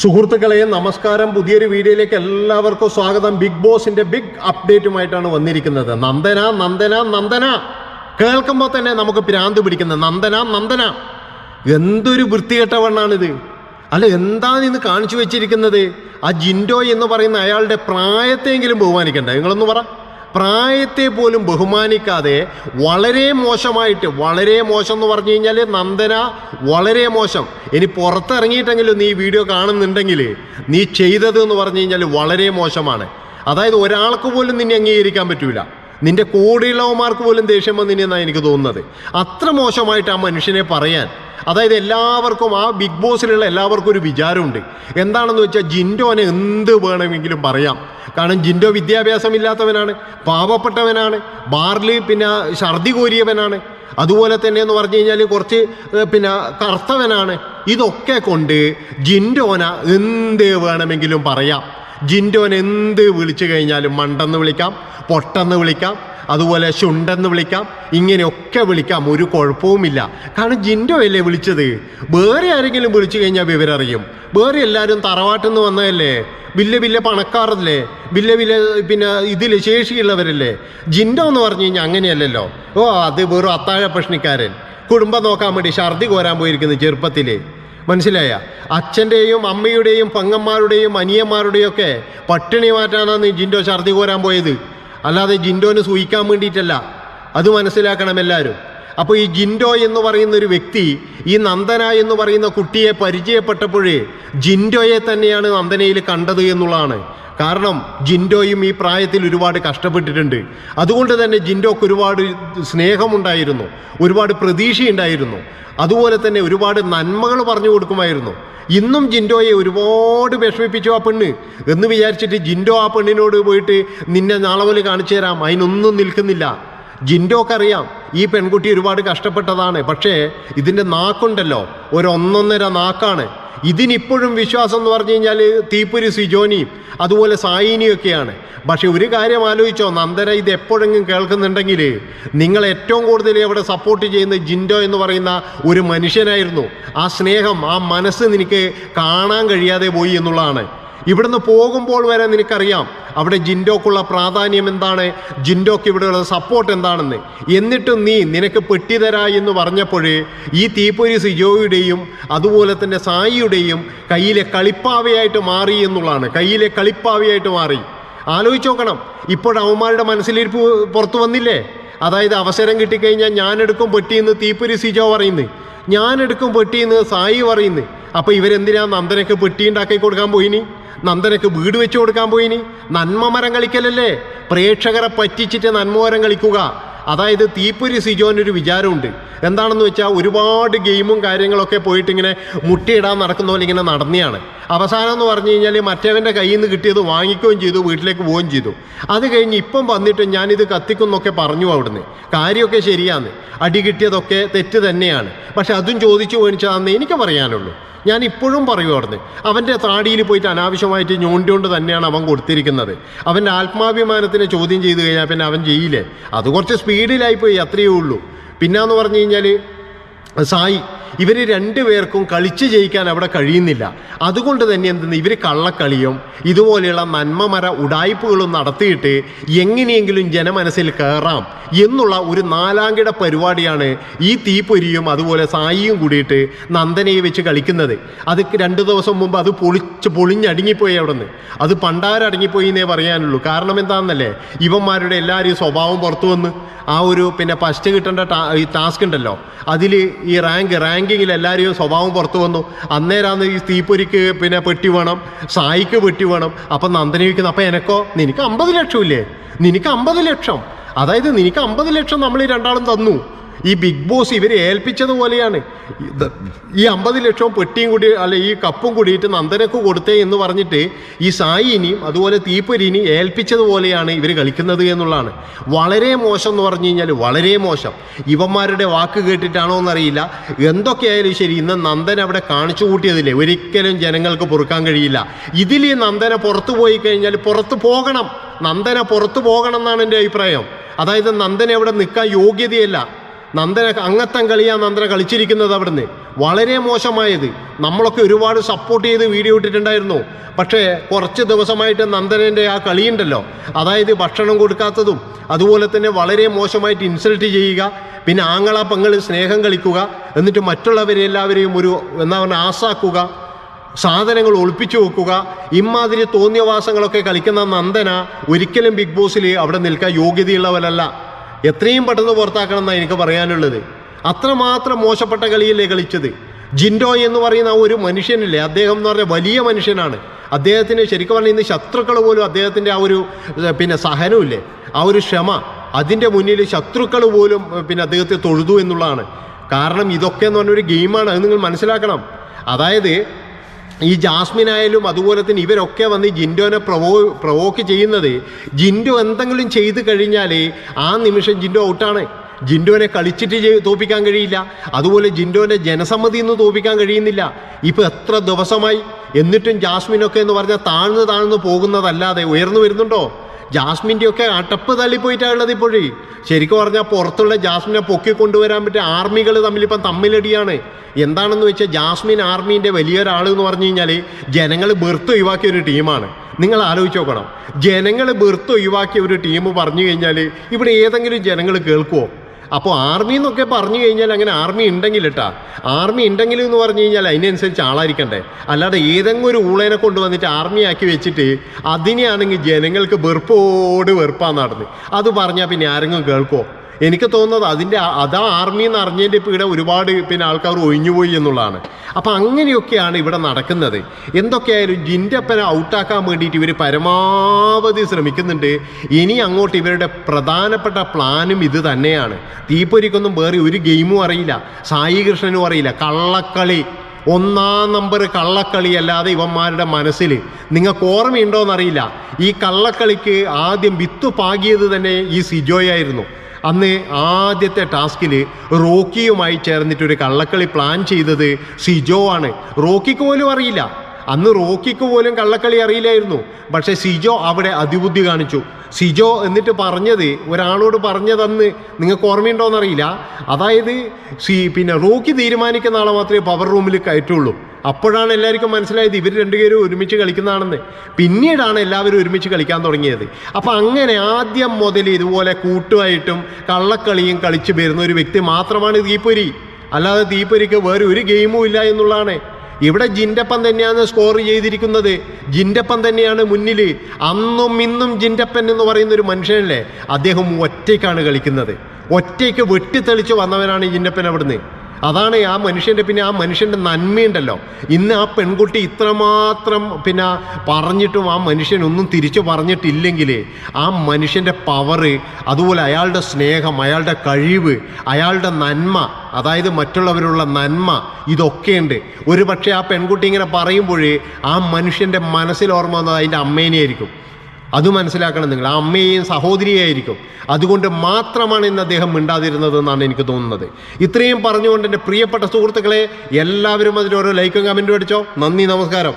സുഹൃത്തുക്കളെ നമസ്കാരം. പുതിയൊരു വീഡിയോയിലേക്ക് എല്ലാവർക്കും സ്വാഗതം. ബിഗ് ബോസിന്റെ ബിഗ് അപ്ഡേറ്റുമായിട്ടാണ് വന്നിരിക്കുന്നത്. നന്ദന നന്ദന നന്ദന. കേൾക്കുമ്പോൾ തന്നെ നമുക്ക് പ്രാന്ത് പിടിക്കുന്ന നന്ദന നന്ദന. എന്തൊരു വൃത്തികെട്ടവണ്ണാണിത് അല്ല എന്താണ് ഇന്ന് കാണിച്ചു വെച്ചിരിക്കുന്നത്? ആ ജിൻഡോ എന്ന് പറയുന്ന അയാളുടെ പ്രായത്തെങ്കിലും ബഹുമാനിക്കണ്ടേ. നിങ്ങളൊന്ന് പറ. പ്രായത്തെ പോലും ബഹുമാനിക്കാതെ വളരെ മോശമായിട്ട് വളരെ മോശം എന്ന് പറഞ്ഞു കഴിഞ്ഞാൽ നന്ദന വളരെ മോശം. ഇനി പുറത്തിറങ്ങിയിട്ടെങ്കിലും നീ വീഡിയോ കാണുന്നുണ്ടെങ്കിൽ നീ ചെയ്തത് എന്ന് പറഞ്ഞു കഴിഞ്ഞാൽ വളരെ മോശമാണ്. അതായത് ഒരാൾക്ക് പോലും നിന്നെ അംഗീകരിക്കാൻ പറ്റൂല. നിന്റെ കൂടെയുള്ളവന്മാർക്ക് പോലും ദേഷ്യം വന്നിനെന്നാണ് എനിക്ക് തോന്നുന്നത്. അത്ര മോശമായിട്ട് ആ മനുഷ്യനെ പറയാൻ അതായത് എല്ലാവർക്കും ആ ബിഗ് ബോസിലുള്ള എല്ലാവർക്കും ഒരു വിചാരമുണ്ട്. എന്താണെന്ന് വെച്ചാൽ ജിൻഡോനെ എന്ത് വേണമെങ്കിലും പറയാം. കാരണം ജിൻഡോ വിദ്യാഭ്യാസമില്ലാത്തവനാണ് പാവപ്പെട്ടവനാണ് ബാർലി പിന്നെ ഛർദി കോരിയവനാണ്. അതുപോലെ തന്നെ എന്ന് പറഞ്ഞു കഴിഞ്ഞാൽ കുറച്ച് പിന്നെ കറുത്തവനാണ്. ഇതൊക്കെ കൊണ്ട് ജിൻഡോന എന്ത് വേണമെങ്കിലും പറയാം. ജിൻഡോൻ എന്ത് വിളിച്ചു കഴിഞ്ഞാലും മണ്ടെന്ന് വിളിക്കാം പൊട്ടെന്ന് വിളിക്കാം അതുപോലെ ശുണ്ടെന്ന് വിളിക്കാം ഇങ്ങനെയൊക്കെ വിളിക്കാം. ഒരു കുഴപ്പവുമില്ല. കാരണം ജിൻഡോ അല്ലേ വിളിച്ചത്? വേറെ ആരെങ്കിലും വിളിച്ചു കഴിഞ്ഞാൽ വിവരറിയും. വേറെ എല്ലാവരും തറവാട്ടിൽ നിന്ന് വന്നതല്ലേ? വലിയ വലിയ പണക്കാരല്ലേ? വലിയ വലിയ പിന്നെ ഇതിൽ ശേഷിയുള്ളവരല്ലേ? ജിൻഡോ എന്ന് പറഞ്ഞു കഴിഞ്ഞാൽ അങ്ങനെയല്ലല്ലോ. ഓ അത് വെറും അത്താഴ പ്രശ്നക്കാരൻ. കുടുംബം നോക്കാൻ വേണ്ടി ഛർദി കോരാൻ പോയിരിക്കുന്നു ചെറുപ്പത്തിൽ മനസ്സിലായ? അച്ഛന്റെയും അമ്മയുടെയും പങ്ങന്മാരുടെയും അനിയന്മാരുടെയും ഒക്കെ പട്ടിണി മാറ്റാനാണ് ജിൻഡോ ഛർദി കോരാൻ പോയത്. അല്ലാതെ ജിൻഡോന് സൂഹിക്കാൻ വേണ്ടിയിട്ടല്ല. അത് മനസ്സിലാക്കണം എല്ലാവരും. അപ്പോൾ ഈ ജിൻഡോ എന്ന് പറയുന്ന ഒരു വ്യക്തി ഈ നന്ദന എന്ന് പറയുന്ന കുട്ടിയെ പരിചയപ്പെട്ടപ്പോഴേ ജിൻഡോയെ തന്നെയാണ് നന്ദനയിൽ കണ്ടത് എന്നുള്ളതാണ്. കാരണം ജിൻഡോയും ഈ പ്രായത്തിൽ ഒരുപാട് കഷ്ടപ്പെട്ടിട്ടുണ്ട്. അതുകൊണ്ട് തന്നെ ജിൻഡോക്ക് ഒരുപാട് സ്നേഹമുണ്ടായിരുന്നു. ഒരുപാട് പ്രതീക്ഷയുണ്ടായിരുന്നു. അതുപോലെ തന്നെ ഒരുപാട് നന്മകൾ പറഞ്ഞു കൊടുക്കുമായിരുന്നു. ഇന്നും ജിൻഡോയെ ഒരുപാട് വിഷമിപ്പിച്ചു ആ പെണ്ണ്. എന്ന് വിചാരിച്ചിട്ട് ജിൻഡോ ആ പെണ്ണിനോട് പോയിട്ട് നിന്നെ നാളെ പോലെ കാണിച്ചു തരാം. അതിനൊന്നും നിൽക്കുന്നില്ല. ജിൻഡോക്കറിയാം ഈ പെൺകുട്ടി ഒരുപാട് കഷ്ടപ്പെട്ടതാണ്. പക്ഷേ ഇതിന്റെ നാക്കുണ്ടല്ലോ. ഒരു നാക്കാണ്. ഇതിനിപ്പോഴും വിശ്വാസം എന്ന് പറഞ്ഞു കഴിഞ്ഞാൽ തീപ്പുരി സിജോനിയും അതുപോലെ സായിനിയൊക്കെയാണ്. പക്ഷെ ഒരു കാര്യം ആലോചിച്ചോ നന്ദര ഇത് എപ്പോഴെങ്കിലും കേൾക്കുന്നുണ്ടെങ്കിൽ നിങ്ങൾ ഏറ്റവും കൂടുതൽ ഇവിടെ സപ്പോർട്ട് ചെയ്യുന്ന ജിൻഡോ എന്ന് പറയുന്ന ഒരു മനുഷ്യനായിരുന്നു. ആ സ്നേഹം ആ മനസ്സ് നിനക്ക് കാണാൻ കഴിയാതെ പോയി എന്നുള്ളതാണ്. ഇവിടുന്ന് പോകുമ്പോൾ വരെ നിനക്കറിയാം അവിടെ ജിൻഡോക്കുള്ള പ്രാധാന്യം എന്താണ്? ജിൻഡോക്ക് ഇവിടെയുള്ള സപ്പോർട്ട് എന്താണെന്ന്. എന്നിട്ടും നീ നിനക്ക് പെട്ടിതരാ എന്ന് പറഞ്ഞപ്പോഴേ ഈ തീപ്പൊരി സിജോയുടെയും അതുപോലെ തന്നെ സായിയുടെയും കയ്യിലെ കളിപ്പാവയായിട്ട് മാറി എന്നുള്ളതാണ്. കയ്യിലെ കളിപ്പാവയായിട്ട് മാറി. ആലോചിച്ച് നോക്കണം. ഇപ്പോഴവന്മാരുടെ മനസ്സിലിരിപ്പ് പുറത്തു വന്നില്ലേ? അതായത് അവസരം കിട്ടിക്കഴിഞ്ഞാൽ ഞാനെടുക്കും പെട്ടിയെന്ന് തീപ്പൊരി സിജോ പറയുന്നു. ഞാനെടുക്കും പെട്ടിയെന്ന് സായി പറയുന്നു. അപ്പോൾ ഇവരെന്തിനാ നന്ദനക്ക് പെട്ടി ഉണ്ടാക്കി കൊടുക്കാൻ പോയിനി? നന്ദനക്ക് വീട് വെച്ച് കൊടുക്കാൻ പോയിനി? നന്മ മരം കളിക്കലല്ലേ? പ്രേക്ഷകരെ പറ്റിച്ചിട്ട് നന്മമരം കളിക്കുക. അതായത് തീപ്പൊരി സിജോനൊരു വിചാരമുണ്ട്. എന്താണെന്ന് വെച്ചാൽ ഒരുപാട് ഗെയിമും കാര്യങ്ങളൊക്കെ പോയിട്ട് ഇങ്ങനെ മുട്ടിയിടാൻ നടക്കുന്ന പോലെ ഇങ്ങനെ നടന്നെയാണ്. അവസാനം എന്ന് പറഞ്ഞു കഴിഞ്ഞാൽ മറ്റവന്റെ കയ്യിൽ നിന്ന് കിട്ടിയത് വാങ്ങിക്കുകയും ചെയ്തു വീട്ടിലേക്ക് പോവുകയും ചെയ്തു. അത് കഴിഞ്ഞ് ഇപ്പം വന്നിട്ട് ഞാനിത് കത്തിക്കുന്നൊക്കെ പറഞ്ഞു അവിടുന്ന്. കാര്യമൊക്കെ ശരിയാണ്. അടി കിട്ടിയതൊക്കെ തെറ്റ് തന്നെയാണ്. പക്ഷെ അതും ചോദിച്ചു മേടിച്ചതാണെന്ന് എനിക്ക് പറയാനുള്ളൂ. ഞാൻ ഇപ്പോഴും പറയുമായിരുന്നു അവന്റെ താടിയിൽ പോയിട്ട് അനാവശ്യമായിട്ട് ഞോണ്ടിയോണ്ട് തന്നെയാണ് അവൻ കൊടുത്തിരിക്കുന്നത്. അവന്റെ ആത്മാഭിമാനത്തിനെ ചോദ്യം ചെയ്തു കഴിഞ്ഞാൽ പിന്നെ അവൻ ചെയ്യില്ലേ അത് കുറച്ച് സ്പീഡിലായിപ്പോയി അത്രയേ ഉള്ളൂ. പിന്നെന്ന് പറഞ്ഞു കഴിഞ്ഞാൽ സായി ഇവർ രണ്ടുപേർക്കും കളിച്ച് ജയിക്കാൻ അവിടെ കഴിയുന്നില്ല. അതുകൊണ്ട് തന്നെ എന്തെന്ന് ഇവർ കള്ളക്കളിയും ഇതുപോലെയുള്ള നന്മമര ഉടായ്പകളും നടത്തിയിട്ട് എങ്ങനെയെങ്കിലും ജനമനസ്സിൽ കയറാം എന്നുള്ള ഒരു നാലാംകിട പരിപാടിയാണ് ഈ തീപ്പൊരിയും അതുപോലെ സായിയും കൂടിയിട്ട് നന്ദനയെ വെച്ച് കളിക്കുന്നത്. അത് രണ്ട് ദിവസം മുമ്പ് അത് പൊളിച്ച് പൊളിഞ്ഞടുങ്ങിപ്പോയി അവിടെ നിന്ന് അത് പണ്ടാരടങ്ങിപ്പോയി എന്നേ പറയാനുള്ളൂ. കാരണം എന്താണെന്നല്ലേ ഇവന്മാരുടെ എല്ലാവരെയും സ്വഭാവം പുറത്തു വന്ന് ആ ഒരു പിന്നെ ഫസ്റ്റ് കിട്ടേണ്ട ടാസ്ക് ഉണ്ടല്ലോ. അതിൽ ഈ റാങ്ക് റാങ്ക് റാങ്കിങ്ങിൽ എല്ലാവരെയും സ്വഭാവം പുറത്തു വന്നു. അന്നേരാന്ന് ഈ തീപ്പൊരിക്ക് പിന്നെ പെട്ടി വേണം സായിക്ക് പെട്ടി വേണം. അപ്പം നന്ദന വയ്ക്കുന്നു അപ്പം എനക്കോ? നിനക്ക് അമ്പത് ലക്ഷം ഇല്ലേ നിനക്ക് അമ്പത് ലക്ഷം. അതായത് നിനക്ക് അമ്പത് ലക്ഷം നമ്മൾ ഈ രണ്ടാളും തന്നു. ഈ ബിഗ് ബോസ് ഇവരെ ഏൽപ്പിച്ചതുപോലെയാണ് ഈ അമ്പത് ലക്ഷവും പെട്ടിയും കൂടി അല്ല ഈ കപ്പും കൂടിയിട്ട് നന്ദനക്ക് കൊടുത്തേ എന്ന് പറഞ്ഞിട്ട് ഈ സായിനിയും അതുപോലെ തീപ്പൊരിനെയും ഏൽപ്പിച്ചതുപോലെയാണ് ഇവർ കളിക്കുന്നത് എന്നുള്ളതാണ്. വളരെ മോശം എന്ന് പറഞ്ഞു കഴിഞ്ഞാൽ വളരെ മോശം. ഇവന്മാരുടെ വാക്ക് കേട്ടിട്ടാണോ എന്നറിയില്ല. എന്തൊക്കെയായാലും ശരി ഇന്ന് നന്ദൻ അവിടെ കാണിച്ചു കൂട്ടിയതില്ലേ? ഒരിക്കലും ജനങ്ങൾക്ക് പൊറുക്കാൻ കഴിയില്ല. ഇതിൽ ഈ നന്ദന പുറത്തു പോയി കഴിഞ്ഞാൽ പുറത്തു പോകണം. നന്ദന പുറത്തു പോകണം എന്നാണ് എന്റെ അഭിപ്രായം. അതായത് നന്ദന അവിടെ നിൽക്കാൻ യോഗ്യതയല്ല. നന്ദന അങ്ങത്തം കളിയാ നന്ദന കളിച്ചിരിക്കുന്നത് അവിടുന്ന്. വളരെ മോശമായത്. നമ്മളൊക്കെ ഒരുപാട് സപ്പോർട്ട് ചെയ്ത് വീഡിയോ ഇട്ടിട്ടുണ്ടായിരുന്നു. പക്ഷേ കുറച്ച് ദിവസമായിട്ട് നന്ദനന്റെ ആ കളിയുണ്ടല്ലോ അതായത് ഭക്ഷണം കൊടുക്കാത്തതും അതുപോലെ തന്നെ വളരെ മോശമായിട്ട് ഇൻസൾട്ട് ചെയ്യുക പിന്നെ ആങ്ങള പെങ്ങൾ സ്നേഹം കളിക്കുക എന്നിട്ട് മറ്റുള്ളവരെ എല്ലാവരെയും ഒരു എന്താ പറയുക ആസാക്കുക സാധനങ്ങൾ ഒളിപ്പിച്ചു വെക്കുക ഇമാതിരി തോന്നിയവാസങ്ങളൊക്കെ കളിക്കുന്ന നന്ദന ഒരിക്കലും ബിഗ് ബോസിൽ അവിടെ നിൽക്കാൻ യോഗ്യതയുള്ളവരല്ല എത്രയും പെട്ടെന്ന് പുറത്താക്കണം എന്നാണ് എനിക്ക് പറയാനുള്ളത്. അത്രമാത്രം മോശപ്പെട്ട കളിയല്ലേ കളിച്ചത്. ജിൻഡോ എന്ന് പറയുന്ന ആ ഒരു മനുഷ്യനില്ലേ അദ്ദേഹം എന്ന് പറഞ്ഞാൽ വലിയ മനുഷ്യനാണ്. അദ്ദേഹത്തിന് ശരിക്കും പറഞ്ഞാൽ ഇന്ന് ശത്രുക്കൾ പോലും അദ്ദേഹത്തിന്റെ ആ ഒരു പിന്നെ സഹനമില്ലേ ആ ഒരു ക്ഷമ അതിന്റെ മുന്നിൽ ശത്രുക്കൾ പോലും പിന്നെ അദ്ദേഹത്തെ തൊഴുതു എന്നുള്ളതാണ്. കാരണം ഇതൊക്കെ എന്ന് പറഞ്ഞ ഒരു ഗെയിമാണ് അത് നിങ്ങൾ മനസ്സിലാക്കണം. അതായത് ഈ ജാസ്മിൻ ആയാലും അതുപോലെ തന്നെ ഇവരൊക്കെ വന്ന് ജിൻഡോനെ പ്രവോ പ്രവോക്ക് ചെയ്യുന്നത് ജിൻഡോ എന്തെങ്കിലും ചെയ്ത് കഴിഞ്ഞാൽ ആ നിമിഷം ജിൻഡോ ഔട്ടാണ്. ജിൻഡോനെ കളിച്ചിട്ട് തോപ്പിക്കാൻ കഴിയില്ല. അതുപോലെ ജിൻഡോനെ ജനസമ്മതി നിന്ന് തോപ്പിക്കാൻ കഴിയുന്നില്ല. ഇപ്പം എത്ര ദിവസമായി? എന്നിട്ടും ജാസ്മിനൊക്കെ എന്ന് പറഞ്ഞാൽ താഴ്ന്നു താഴ്ന്നു പോകുന്നതല്ലാതെ ഉയർന്നു വരുന്നുണ്ടോ? ജാസ്മിന്റെ ഒക്കെ അട്ടപ്പ് തള്ളിപ്പോയിട്ടാണ് ഉള്ളത് ഇപ്പോഴേ. ശരിക്കും പറഞ്ഞാൽ പുറത്തുള്ള ജാസ്മിനെ പൊക്കി കൊണ്ടുവരാൻ പറ്റിയ ആർമികൾ തമ്മിലിപ്പം തമ്മിലടിയാണ്. എന്താണെന്ന് വെച്ചാൽ ജാസ്മിൻ ആർമീന്റെ വലിയൊരാൾ എന്ന് പറഞ്ഞു കഴിഞ്ഞാൽ ജനങ്ങൾ ബെർത്ത് ഒഴിവാക്കിയ ഒരു ടീമാണ്. നിങ്ങൾ ആലോചിച്ച് നോക്കണം. ജനങ്ങൾ ബെർത്ത് ഒഴിവാക്കിയ ഒരു ടീം പറഞ്ഞു കഴിഞ്ഞാൽ ഇവിടെ ഏതെങ്കിലും ജനങ്ങൾ കേൾക്കുമോ അപ്പോൾ ആർമി എന്നൊക്കെ പറഞ്ഞു കഴിഞ്ഞാൽ അങ്ങനെ ആർമി ഉണ്ടെങ്കിൽ കേട്ടാ ആർമി ഉണ്ടെങ്കിൽ എന്ന് പറഞ്ഞു കഴിഞ്ഞാൽ അതിനനുസരിച്ച് ആളായിരിക്കണ്ടേ. അല്ലാതെ ഏതെങ്കിലും ഒരു ഊളേനെ കൊണ്ടുവന്നിട്ട് ആർമി ആക്കി വെച്ചിട്ട് അതിനെയാണെങ്കിൽ ജനങ്ങൾക്ക് വെറുപ്പോട് വെറുപ്പാന്ന് നടന്ന്. അത് പറഞ്ഞാൽ പിന്നെ ആരെങ്കിലും കേൾക്കുമോ എനിക്ക് തോന്നുന്നത് അതിന്റെ അതാ ആർമി എന്ന് അറിഞ്ഞതിന്റെ ഇവിടെ ഒരുപാട് പിന്നെ ആൾക്കാർ ഒഴിഞ്ഞുപോയി എന്നുള്ളതാണ്. അപ്പം അങ്ങനെയൊക്കെയാണ് ഇവിടെ നടക്കുന്നത്. എന്തൊക്കെയായാലും ജിന്റപ്പനെ ഔട്ടാക്കാൻ വേണ്ടിയിട്ട് ഇവർ പരമാവധി ശ്രമിക്കുന്നുണ്ട്. ഇനി അങ്ങോട്ട് ഇവരുടെ പ്രധാനപ്പെട്ട പ്ലാനും ഇത് തന്നെയാണ്. തീപ്പൊരിക്കൊന്നും വേറെ ഒരു ഗെയിമും അറിയില്ല. സായി കൃഷ്ണനും അറിയില്ല. കള്ളക്കളി. ഒന്നാം നമ്പർ കള്ളക്കളി അല്ലാതെ ഇവന്മാരുടെ മനസ്സിൽ നിങ്ങൾക്ക് ഓർമ്മയുണ്ടോയെന്നറിയില്ല ഈ കള്ളക്കളിക്ക് ആദ്യം വിത്ത് പാകിയത് തന്നെ ഈ സിജോയായിരുന്നു. അന്ന് ആദ്യത്തെ ടാസ്കിൽ റോക്കിയുമായി ചേർന്നിട്ടൊരു കള്ളക്കളി പ്ലാൻ ചെയ്തത് സിജോ ആണ്. റോക്കിക്ക് പോലും അറിയില്ല. അന്ന് റോക്കിക്ക് പോലും കള്ളക്കളി അറിയില്ലായിരുന്നു. പക്ഷേ സിജോ അവിടെ അതിബുദ്ധി കാണിച്ചു. സിജോ എന്നിട്ട് പറഞ്ഞത് ഒരാളോട് പറഞ്ഞതന്ന് നിങ്ങൾക്ക് ഓർമ്മയുണ്ടോയെന്നറിയില്ല അതായത് സി പിന്നെ റോക്കി തീരുമാനിക്കുന്ന ആളെ മാത്രമേ പവർ റൂമിൽ കയറ്റുള്ളൂ. അപ്പോഴാണ് എല്ലാവർക്കും മനസ്സിലായത് ഇവർ രണ്ടുപേരും ഒരുമിച്ച് കളിക്കുന്നതാണെന്ന്. പിന്നീടാണ് എല്ലാവരും ഒരുമിച്ച് കളിക്കാൻ തുടങ്ങിയത്. അപ്പം അങ്ങനെ ആദ്യം മുതൽ ഇതുപോലെ കൂട്ടുമായിട്ടും കള്ളക്കളിയും കളിച്ച് വരുന്ന ഒരു വ്യക്തി മാത്രമാണ് തീപ്പൊരി. അല്ലാതെ തീപ്പൊരിക്ക് വേറെ ഒരു ഗെയിമും ഇല്ല എന്നുള്ളതാണ്. ഇവിടെ ജിൻഡപ്പൻ തന്നെയാണ് സ്കോർ ചെയ്തിരിക്കുന്നത്. ജിൻഡപ്പൻ തന്നെയാണ് മുന്നിൽ അന്നും ഇന്നും ജിൻഡപ്പൻ എന്ന് പറയുന്ന ഒരു മനുഷ്യനല്ലേ? അദ്ദേഹം ഒറ്റയ്ക്കാണ് കളിക്കുന്നത്. ഒറ്റയ്ക്ക് വെട്ടിത്തെളിച്ച് വന്നവനാണ് ജിൻഡപ്പൻ അവിടുന്ന്. അതാണ് ആ മനുഷ്യന്റെ പിന്നെ ആ മനുഷ്യന്റെ നന്മയുണ്ടല്ലോ. ഇന്ന് ആ പെൺകുട്ടി ഇത്രമാത്രം പിന്നെ പറഞ്ഞിട്ടും ആ മനുഷ്യനൊന്നും തിരിച്ചു പറഞ്ഞിട്ടില്ലെങ്കിൽ ആ മനുഷ്യന്റെ പവറ് അതുപോലെ അയാളുടെ സ്നേഹം അയാളുടെ കഴിവ് അയാളുടെ നന്മ അതായത് മറ്റുള്ളവരുള്ള നന്മ ഇതൊക്കെയുണ്ട്. ഒരു പക്ഷേ ആ പെൺകുട്ടി ഇങ്ങനെ പറയുമ്പോൾ ആ മനുഷ്യന്റെ മനസ്സിൽ ഓർമ്മ വന്നത് അതിന്റെ അമ്മേനെയായിരിക്കും. അത് മനസ്സിലാക്കണം നിങ്ങൾ. ആ അമ്മയെയും സഹോദരിയായിരിക്കും അതുകൊണ്ട് മാത്രമാണ് ഇന്ന് അദ്ദേഹം മിണ്ടാതിരുന്നത് എന്നാണ് എനിക്ക് തോന്നുന്നത്. ഇത്രയും പറഞ്ഞുകൊണ്ട് എന്റെ പ്രിയപ്പെട്ട സുഹൃത്തുക്കളെ എല്ലാവരും അതിൽ ഓരോ ലൈക്കും കമന്റും അടിച്ചോ. നന്ദി നമസ്കാരം.